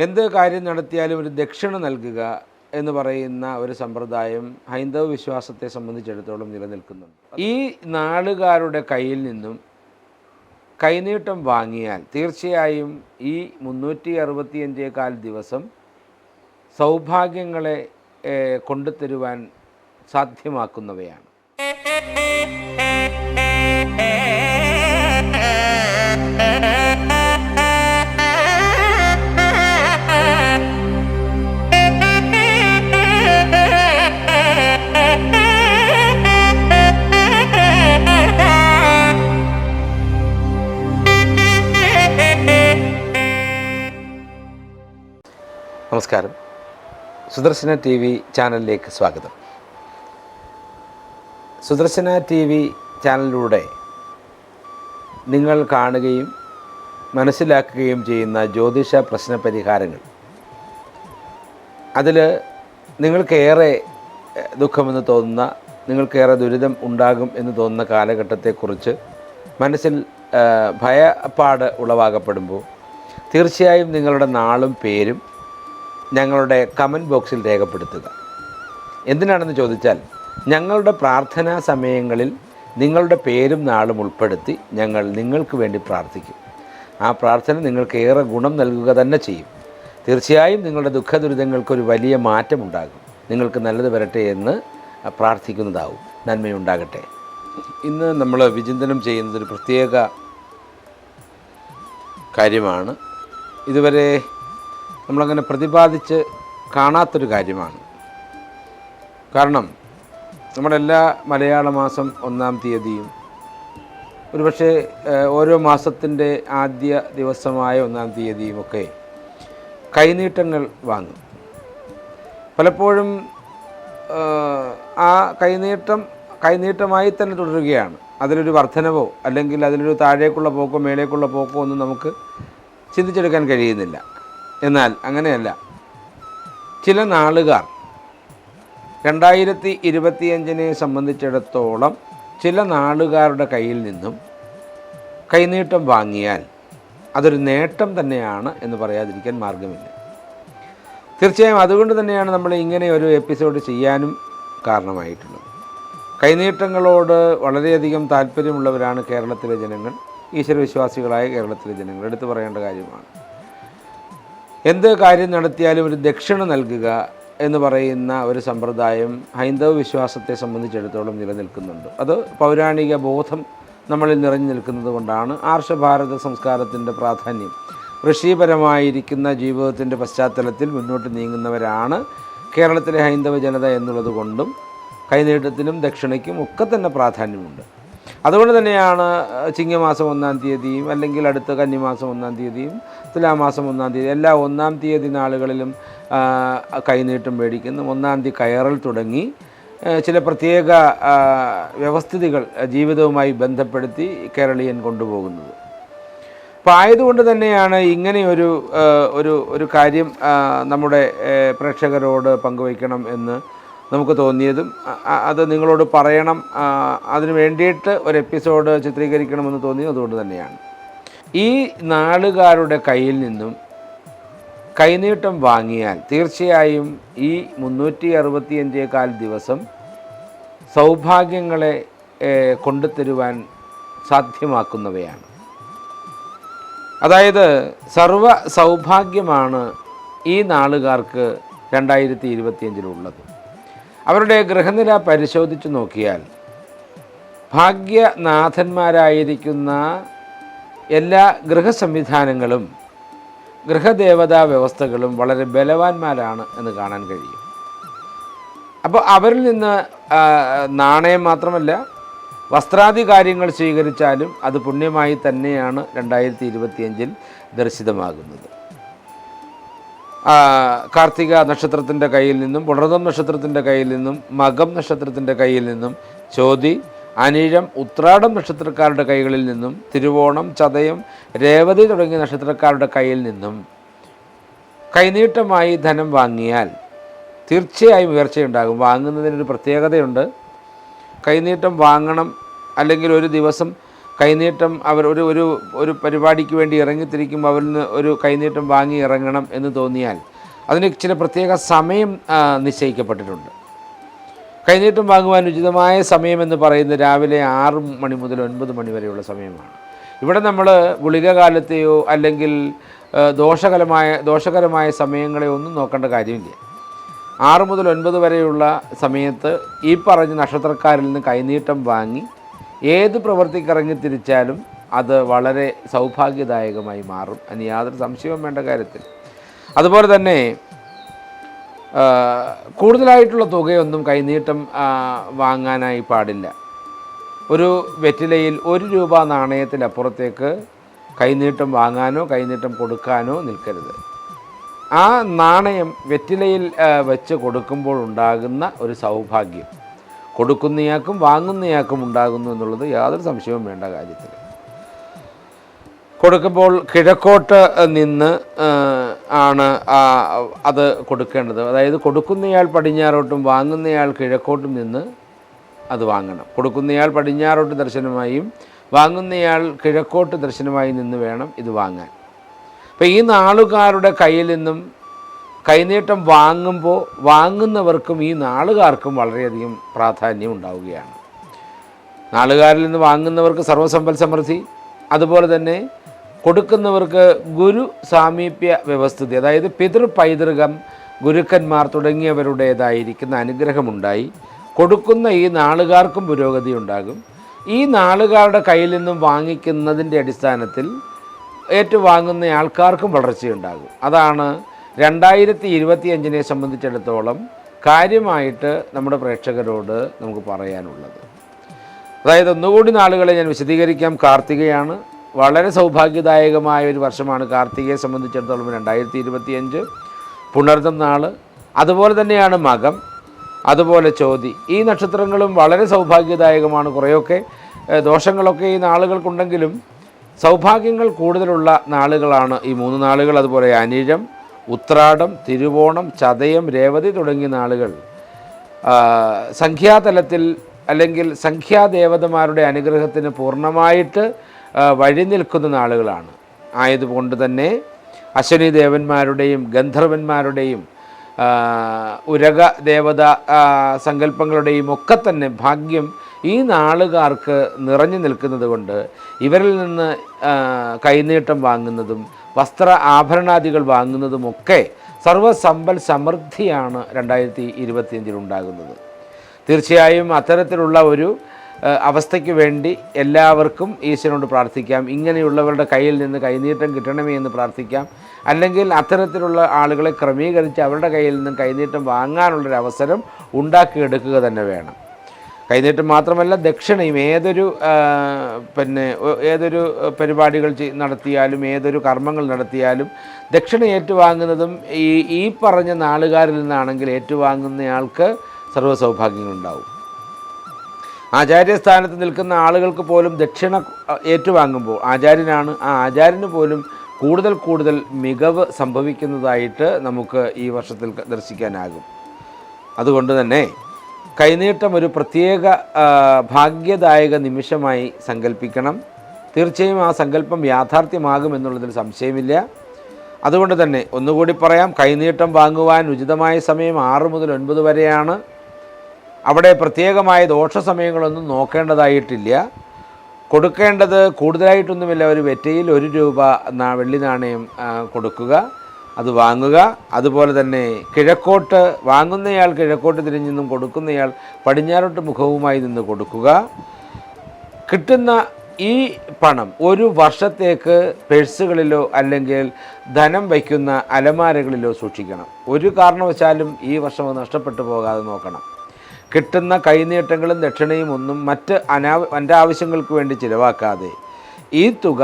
എന്ത് കാര്യം നടത്തിയാലും ഒരു ദക്ഷിണ നൽകുക എന്ന് പറയുന്ന ഒരു സമ്പ്രദായം ഹൈന്ദവ വിശ്വാസത്തെ സംബന്ധിച്ചിടത്തോളം നിലനിൽക്കുന്നുണ്ട് ഈ നാളുകാരുടെ കയ്യിൽ നിന്നും കൈനീട്ടം വാങ്ങിയാൽ തീർച്ചയായും ഈ മുന്നൂറ്റി അറുപത്തിയഞ്ചേകാൽ ദിവസം സൗഭാഗ്യങ്ങളെ കൊണ്ടുതരുവാൻ സാധ്യമാക്കുന്നവയാണ് നമസ്കാരം. സുദർശന ടി വി ചാനലിലേക്ക് സ്വാഗതം. സുദർശന ടി വി ചാനലിലൂടെ നിങ്ങൾ കാണുകയും മനസ്സിലാക്കുകയും ചെയ്യുന്ന ജ്യോതിഷ പ്രശ്ന പരിഹാരങ്ങൾ. അതിൽ നിങ്ങൾക്കേറെ ദുഃഖമെന്ന് തോന്നുന്ന നിങ്ങൾക്കേറെ ദുരിതം ഉണ്ടാകും എന്ന് തോന്നുന്ന കാലഘട്ടത്തെക്കുറിച്ച് മനസ്സിൽ ഭയപ്പാട് ഉളവാകപ്പെടുമ്പോൾ തീർച്ചയായും നിങ്ങളുടെ നാളും പേരും ഞങ്ങളുടെ കമന്റ് ബോക്സിൽ രേഖപ്പെടുത്തുക. എന്തിനാണെന്ന് ചോദിച്ചാൽ ഞങ്ങളുടെ പ്രാർത്ഥനാ സമയങ്ങളിൽ നിങ്ങളുടെ പേരും നാളും ഉൾപ്പെടുത്തി ഞങ്ങൾ നിങ്ങൾക്ക് വേണ്ടി പ്രാർത്ഥിക്കും. ആ പ്രാർത്ഥന നിങ്ങൾക്ക് ഏറെ ഗുണം നൽകുക തന്നെ ചെയ്യും. തീർച്ചയായും നിങ്ങളുടെ ദുഃഖ ദുരിതങ്ങൾക്കൊരു വലിയ മാറ്റമുണ്ടാകും. നിങ്ങൾക്ക് നല്ലത് വരട്ടെ എന്ന് പ്രാർത്ഥിക്കുന്നതാവും. നന്മയുണ്ടാകട്ടെ ഇന്ന് നമ്മൾ വിചിന്തനം ചെയ്യുന്നത് ഒരു പ്രത്യേക കാര്യമാണ്. ഇതുവരെ നമ്മളങ്ങനെ പ്രതിപാദിച്ച് കാണാത്തൊരു കാര്യമാണ്. കാരണം നമ്മുടെ എല്ലാ മലയാള മാസം ഒന്നാം തീയതിയും ഒരുപക്ഷെ ഓരോ മാസത്തിന്റെ ആദ്യ ദിവസമായ ഒന്നാം തീയതിയുമൊക്കെ കൈനീട്ടങ്ങൾ വാങ്ങും. പലപ്പോഴും ആ കൈനീട്ടം കൈനീട്ടമായി തന്നെ തുടരുകയാണ്. അതിലൊരു വർധനവോ അല്ലെങ്കിൽ അതിലൊരു താഴേക്കുള്ള പോക്കോ മേലേക്കുള്ള പോക്കോ ഒന്നും നമുക്ക് ചിന്തിച്ചെടുക്കാൻ കഴിയുന്നില്ല. എന്നാൽ അങ്ങനെയല്ല. ചില നാളുകാർ രണ്ടായിരത്തി ഇരുപത്തിയഞ്ചിനെ സംബന്ധിച്ചിടത്തോളം ചില നാളുകാരുടെ കയ്യിൽ നിന്നും കൈനീട്ടം വാങ്ങിയാൽ അതൊരു നേട്ടം തന്നെയാണ് എന്ന് പറയാതിരിക്കാൻ മാർഗമില്ല തീർച്ചയായും അതുകൊണ്ട് തന്നെയാണ് നമ്മൾ ഇങ്ങനെ ഒരു എപ്പിസോഡ് ചെയ്യാനും കാരണമായിട്ടുള്ളത്. കൈനീട്ടങ്ങളോട് വളരെയധികം താല്പര്യമുള്ളവരാണ് കേരളത്തിലെ ജനങ്ങൾ ഈശ്വരവിശ്വാസികളായ കേരളത്തിലെ ജനങ്ങൾ. എടുത്തു പറയേണ്ട കാര്യമാണ്. എന്ത് കാര്യം നടത്തിയാലും ഒരു ദക്ഷിണ നൽകുക എന്ന് പറയുന്ന ഒരു സമ്പ്രദായം ഹൈന്ദവ വിശ്വാസത്തെ സംബന്ധിച്ചിടത്തോളം നിലനിൽക്കുന്നുണ്ട്. അത് പൗരാണിക ബോധം നമ്മളിൽ നിറഞ്ഞു നിൽക്കുന്നത് കൊണ്ടാണ് ആർഷഭാരത സംസ്കാരത്തിന്റെ പ്രാധാന്യം. ഋഷിപരമായിരിക്കുന്ന ജീവിതത്തിന്റെ പശ്ചാത്തലത്തിൽ മുന്നോട്ട് നീങ്ങുന്നവരാണ് കേരളത്തിലെ ഹൈന്ദവ ജനത എന്നുള്ളത് കൊണ്ടും കൈനീട്ടത്തിനും ദക്ഷിണയ്ക്കും ഒക്കെ തന്നെ പ്രാധാന്യമുണ്ട്. അതുകൊണ്ട് തന്നെയാണ് ചിങ്ങമാസം ഒന്നാം തീയതിയും അല്ലെങ്കിൽ അടുത്ത കന്നിമാസം ഒന്നാം തീയതിയും തുലാമാസം ഒന്നാം തീയതി എല്ലാ ഒന്നാം തീയതി നാളുകളിലും കൈനീട്ടം മേടിക്കുന്നു. ഒന്നാം തീയതി കയറൽ തുടങ്ങി. ചില പ്രത്യേക വ്യവസ്ഥിതികൾ ജീവിതവുമായി ബന്ധപ്പെടുത്തി കേരളീയൻ കൊണ്ടുപോകുന്നത്. അപ്പോൾ ആയതുകൊണ്ട് തന്നെയാണ് ഇങ്ങനെയൊരു ഒരു ഒരു കാര്യം നമ്മുടെ പ്രേക്ഷകരോട് പങ്കുവയ്ക്കണം എന്ന് നമുക്ക് തോന്നിയതും. അത് നിങ്ങളോട് പറയണം. അതിന് വേണ്ടിയിട്ട് ഒരു എപ്പിസോഡ് ചിത്രീകരിക്കണമെന്ന് തോന്നിയതും അതുകൊണ്ട് തന്നെയാണ്. ഈ നാടുകാരുടെ കയ്യിൽ നിന്നും കൈനീട്ടം വാങ്ങിയാൽ തീർച്ചയായും ഈ മുന്നൂറ്റി അറുപത്തിയഞ്ചേകാൽ ദിവസം സൗഭാഗ്യങ്ങളെ കൊണ്ടുതരുവാൻ സാധ്യമാക്കുന്നവയാണ്. അതായത് സർവ സൗഭാഗ്യമാണ് ഈ നാളുകാർക്ക് രണ്ടായിരത്തി ഇരുപത്തിയഞ്ചിലുള്ളത് അവരുടെ ഗൃഹനില പരിശോധിച്ചു നോക്കിയാൽ ഭാഗ്യനാഥന്മാരായിരിക്കുന്ന എല്ലാ ഗൃഹസംവിധാനങ്ങളും ഗൃഹദേവതാ വ്യവസ്ഥകളും വളരെ ബലവാന്മാരാണ് എന്ന് കാണാൻ കഴിയും. അപ്പോൾ അവരിൽ നിന്ന് നാണയം മാത്രമല്ല വസ്ത്രാദി കാര്യങ്ങൾ സ്വീകരിച്ചാലും അത് പുണ്യമായി തന്നെയാണ് രണ്ടായിരത്തി ഇരുപത്തിയഞ്ചിൽ ദർശിതമാകുന്നത്. കാർത്തിക നക്ഷത്രത്തിന്റെ കയ്യിൽ നിന്നും പുണർതം നക്ഷത്രത്തിന്റെ കയ്യിൽ നിന്നും മകം നക്ഷത്രത്തിന്റെ കയ്യിൽ നിന്നും ചോതി അനിഴം ഉത്രാടം നക്ഷത്രക്കാരുടെ കൈകളിൽ നിന്നും തിരുവോണം ചതയം രേവതി തുടങ്ങിയ നക്ഷത്രക്കാരുടെ കയ്യിൽ നിന്നും കൈനീട്ടമായി ധനം വാങ്ങിയാൽ തീർച്ചയായും ഉയർച്ചയുണ്ടാകും. വാങ്ങുന്നതിനൊരു പ്രത്യേകതയുണ്ട്. കൈനീട്ടം വാങ്ങണം അല്ലെങ്കിൽ ഒരു ദിവസം കൈനീട്ടം അവർ ഒരു ഒരു ഒരു പരിപാടിക്ക് വേണ്ടി ഇറങ്ങിത്തിരിക്കുമ്പോൾ അവരിൽ നിന്ന് ഒരു കൈനീട്ടം വാങ്ങി ഇറങ്ങണം എന്ന് തോന്നിയാൽ അതിന് ചില പ്രത്യേക സമയം നിശ്ചയിക്കപ്പെട്ടിട്ടുണ്ട്. കൈനീട്ടം വാങ്ങുവാൻ ഉചിതമായ സമയമെന്ന് പറയുന്നത് രാവിലെ ആറ് മണി മുതൽ ഒൻപത് മണി വരെയുള്ള സമയമാണ്. ഇവിടെ നമ്മൾ ഗുളിക കാലത്തെയോ അല്ലെങ്കിൽ ദോഷകരമായ ദോഷകരമായ സമയങ്ങളെ ഒന്നും നോക്കേണ്ട കാര്യമില്ല. ആറ് മുതൽ ഒൻപത് വരെയുള്ള സമയത്ത് ഈ പറഞ്ഞ നക്ഷത്രക്കാരിൽ നിന്ന് കൈനീട്ടം വാങ്ങി ഏത് പ്രവൃത്തിക്ക് ഇറങ്ങി തിരിച്ചാലും അത് വളരെ സൗഭാഗ്യദായകമായി മാറും. അതിന് യാതൊരു സംശയവും വേണ്ട കാര്യത്തിൽ. അതുപോലെ തന്നെ കൂടുതലായിട്ടുള്ള തുകയൊന്നും കൈനീട്ടം വാങ്ങാനായി പാടില്ല. ഒരു വെറ്റിലയിൽ ഒരു രൂപ നാണയത്തിനപ്പുറത്തേക്ക് കൈനീട്ടം വാങ്ങാനോ കൈനീട്ടം കൊടുക്കാനോ നിൽക്കരുത്. ആ നാണയം വെറ്റിലയിൽ വെച്ച് കൊടുക്കുമ്പോൾ ഉണ്ടാകുന്ന ഒരു സൗഭാഗ്യം. കൊടുക്കുന്നയാൾക്കും വാങ്ങുന്നയാൾക്കും ഉണ്ടാകുന്നു എന്നുള്ളത് യാതൊരു സംശയവും വേണ്ട കാര്യത്തിൽ. കൊടുക്കുമ്പോൾ കിഴക്കോട്ട് നിന്ന് ആണ് അത് കൊടുക്കേണ്ടത്. അതായത് കൊടുക്കുന്നയാൾ പടിഞ്ഞാറോട്ടും വാങ്ങുന്നയാൾ കിഴക്കോട്ടും നിന്ന് അത് വാങ്ങണം. കൊടുക്കുന്നയാൾ പടിഞ്ഞാറോട്ട് ദർശനമായും വാങ്ങുന്നയാൾ കിഴക്കോട്ട് ദർശനമായി നിന്ന് വേണം ഇത് വാങ്ങാൻ. അപ്പോൾ ഈ നാളുകാരുടെ കയ്യിൽ നിന്നും കൈനീട്ടം വാങ്ങുമ്പോൾ വാങ്ങുന്നവർക്കും ഈ നാളുകാർക്കും വളരെയധികം പ്രാധാന്യം ഉണ്ടാവുകയാണ്. നാളുകാരിൽ നിന്ന് വാങ്ങുന്നവർക്ക് സർവസമ്പൽ സമൃദ്ധി അതുപോലെ തന്നെ കൊടുക്കുന്നവർക്ക് ഗുരു സാമീപ്യ വ്യവസ്ഥിതി അതായത് പിതൃ പൈതൃകം ഗുരുക്കന്മാർ തുടങ്ങിയവരുടേതായിരിക്കുന്ന അനുഗ്രഹമുണ്ടായി. കൊടുക്കുന്ന ഈ നാളുകാർക്കും പുരോഗതി ഉണ്ടാകും. ഈ നാളുകാരുടെ കയ്യിൽ നിന്നും വാങ്ങിക്കുന്നതിന്റെ അടിസ്ഥാനത്തിൽ ഏറ്റുവാങ്ങുന്ന ആൾക്കാർക്കും വളർച്ചയുണ്ടാകും. അതാണ് രണ്ടായിരത്തി ഇരുപത്തി അഞ്ചിനെ സംബന്ധിച്ചിടത്തോളം കാര്യമായിട്ട് നമ്മുടെ പ്രേക്ഷകരോട് നമുക്ക് പറയാനുള്ളത്. അതായത് ഒന്നുകൂടി നാളുകളെ ഞാൻ വിശദീകരിക്കാം. കാർത്തികയാണ് വളരെ സൗഭാഗ്യദായകമായ ഒരു വർഷമാണ് കാർത്തികയെ സംബന്ധിച്ചിടത്തോളം രണ്ടായിരത്തി ഇരുപത്തിയഞ്ച് പുണർദം നാൾ അതുപോലെ തന്നെയാണ് മകം അതുപോലെ ചോതി. ഈ നക്ഷത്രങ്ങളും വളരെ സൗഭാഗ്യദായകമാണ്. കുറേയൊക്കെ ദോഷങ്ങളൊക്കെ ഈ നാളുകൾക്കുണ്ടെങ്കിലും സൗഭാഗ്യങ്ങൾ കൂടുതലുള്ള നാളുകളാണ് ഈ മൂന്ന് നാളുകൾ. അതുപോലെ അനിഴം ഉത്രാടം തിരുവോണം ചതയം രേവതി തുടങ്ങിയ നാളുകൾ. സംഖ്യാതലത്തിൽ അല്ലെങ്കിൽ സംഖ്യാദേവതമാരുടെ അനുഗ്രഹത്തിന് പൂർണമായിട്ട് വഴി നിൽക്കുന്ന നാളുകളാണ്. ആയതുകൊണ്ട് തന്നെ അശ്വനി ദേവന്മാരുടെയും ഗന്ധർവന്മാരുടെയും ഉരക ദേവത സങ്കല്പങ്ങളുടെയും ഒക്കെ തന്നെ ഭാഗ്യം ഈ നാളുകാർക്ക് നിറഞ്ഞു നിൽക്കുന്നത് കൊണ്ട് ഇവരിൽ നിന്ന് കൈനീട്ടം വാങ്ങുന്നതും വസ്ത്ര ആഭരണാദികൾ വാങ്ങുന്നതുമൊക്കെ സർവസമ്പൽ സമൃദ്ധിയാണ് രണ്ടായിരത്തി ഇരുപത്തിയഞ്ചിൽ ഉണ്ടാകുന്നത്. തീർച്ചയായും അത്തരത്തിലുള്ള ഒരു അവസ്ഥയ്ക്ക് വേണ്ടി എല്ലാവർക്കും ഈശ്വരനോട് പ്രാർത്ഥിക്കാം. ഇങ്ങനെയുള്ളവരുടെ കയ്യിൽ നിന്ന് കൈനീട്ടം കിട്ടണമേ എന്ന് പ്രാർത്ഥിക്കാം. അല്ലെങ്കിൽ അത്തരത്തിലുള്ള ആളുകളെ ക്രമീകരിച്ച് അവരുടെ കയ്യിൽ നിന്നും കൈനീട്ടം വാങ്ങാനുള്ളൊരു അവസരം ഉണ്ടാക്കിയെടുക്കുക തന്നെ വേണം. കൈനീട്ടം മാത്രമല്ല ദക്ഷിണയും ഏതൊരു പിന്നെ ഏതൊരു പരിപാടികൾ നടത്തിയാലും ഏതൊരു കർമ്മങ്ങൾ നടത്തിയാലും ദക്ഷിണ ഏറ്റുവാങ്ങുന്നതും ഈ ഈ പറഞ്ഞ നാളുകാരിൽ നിന്നാണെങ്കിൽ ഏറ്റുവാങ്ങുന്നയാൾക്ക് സർവസൗഭാഗ്യങ്ങളുണ്ടാവും ആചാര്യസ്ഥാനത്ത് നിൽക്കുന്ന ആളുകൾക്ക് പോലും ദക്ഷിണ ഏറ്റുവാങ്ങുമ്പോൾ ആചാര്യനാണ് ആ ആചാര്യന് പോലും കൂടുതൽ കൂടുതൽ മികവ് സംഭവിക്കുന്നതായിട്ട് നമുക്ക് ഈ വർഷത്തിൽ ദർശിക്കാനാകും. അതുകൊണ്ട് തന്നെ കൈനീട്ടം ഒരു പ്രത്യേക ഭാഗ്യദായക നിമിഷമായി സങ്കല്പിക്കണം തീർച്ചയായും ആ സങ്കല്പം യാഥാർത്ഥ്യമാകും എന്നുള്ളതിൽ സംശയമില്ല. അതുകൊണ്ട് തന്നെ ഒന്നുകൂടി പറയാം കൈനീട്ടം വാങ്ങുവാൻ ഉചിതമായ സമയം ആറ് മുതൽ ഒൻപത് വരെയാണ്. അവിടെ പ്രത്യേകമായ ദോഷ സമയങ്ങളൊന്നും നോക്കേണ്ടതായിട്ടില്ല. കൊടുക്കേണ്ടത് കൂടുതലായിട്ടൊന്നുമില്ല ഒരു വെറ്റയിൽ ഒരു രൂപ വെള്ളി നാണയം കൊടുക്കുക. അത് വാങ്ങുക. അതുപോലെ തന്നെ കിഴക്കോട്ട് വാങ്ങുന്നയാൾ കിഴക്കോട്ട് തിരിഞ്ഞു നിന്നും കൊടുക്കുന്നയാൾ പടിഞ്ഞാറോട്ട് മുഖവുമായി നിന്ന് കൊടുക്കുക. കിട്ടുന്ന ഈ പണം ഒരു വർഷത്തേക്ക് പേഴ്സുകളിലോ അല്ലെങ്കിൽ ധനം വയ്ക്കുന്ന അലമാരകളിലോ സൂക്ഷിക്കണം. ഒരു കാരണവശാലും ഈ വർഷം അത് നഷ്ടപ്പെട്ടു പോകാതെ നോക്കണം. കിട്ടുന്ന കൈനീട്ടങ്ങളും ദക്ഷിണയും ഒന്നും മറ്റ് അനാ എന്റെ ആവശ്യങ്ങൾക്ക് വേണ്ടി ചിലവാക്കാതെ ഈ തുക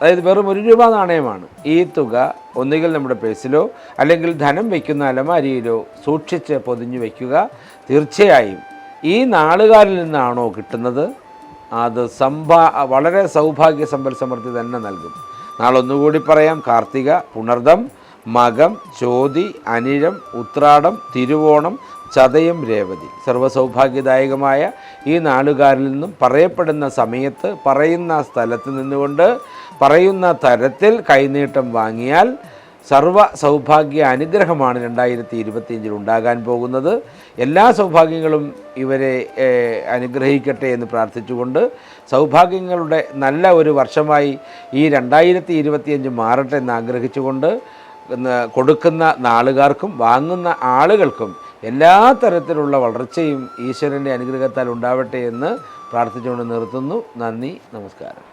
അതായത് വെറും ഒരു രൂപ നാണയമാണ്. ഈ തുക ഒന്നുകിൽ നമ്മുടെ പേഴ്സിലോ അല്ലെങ്കിൽ ധനം വയ്ക്കുന്ന അലമാരിയിലോ സൂക്ഷിച്ച് പൊതിഞ്ഞു വയ്ക്കുക. തീർച്ചയായും ഈ നാളുകാരിൽ നിന്നാണോ കിട്ടുന്നത്? അത് സംഭാ വളരെ സൗഭാഗ്യ സമ്പൽ സമൃദ്ധി തന്നെ നൽകും. നാളെ ഒന്നുകൂടി പറയാം. കാർത്തിക പുണർദം മകം ചോതി അനിഴം ഉത്രാടം തിരുവോണം ചതയം രേവതി. സർവസൗഭാഗ്യദായകമായ ഈ നാളുകാരിൽ നിന്നും പറയപ്പെടുന്ന സമയത്ത് പറയുന്ന സ്ഥലത്ത് നിന്നുകൊണ്ട് പറയുന്ന തരത്തിൽ കൈനീട്ടം വാങ്ങിയാൽ സർവ സൗഭാഗ്യ അനുഗ്രഹമാണ് രണ്ടായിരത്തി ഇരുപത്തിയഞ്ചിൽ ഉണ്ടാകാൻ പോകുന്നത്. എല്ലാ സൗഭാഗ്യങ്ങളും ഇവരെ അനുഗ്രഹിക്കട്ടെ എന്ന് പ്രാർത്ഥിച്ചുകൊണ്ട് സൗഭാഗ്യങ്ങളുടെ നല്ല ഒരു വർഷമായി ഈ രണ്ടായിരത്തി ഇരുപത്തിയഞ്ച് മാറട്ടെ എന്ന് ആഗ്രഹിച്ചുകൊണ്ട് കൊടുക്കുന്ന നാളുകാർക്കും വാങ്ങുന്ന ആളുകൾക്കും എല്ലാ തരത്തിലുള്ള വളർച്ചയും ഈശ്വരന്റെ അനുഗ്രഹത്താൽ ഉണ്ടാവട്ടെ എന്ന് പ്രാർത്ഥിച്ചുകൊണ്ട് നിർത്തുന്നു. നന്ദി നമസ്കാരം.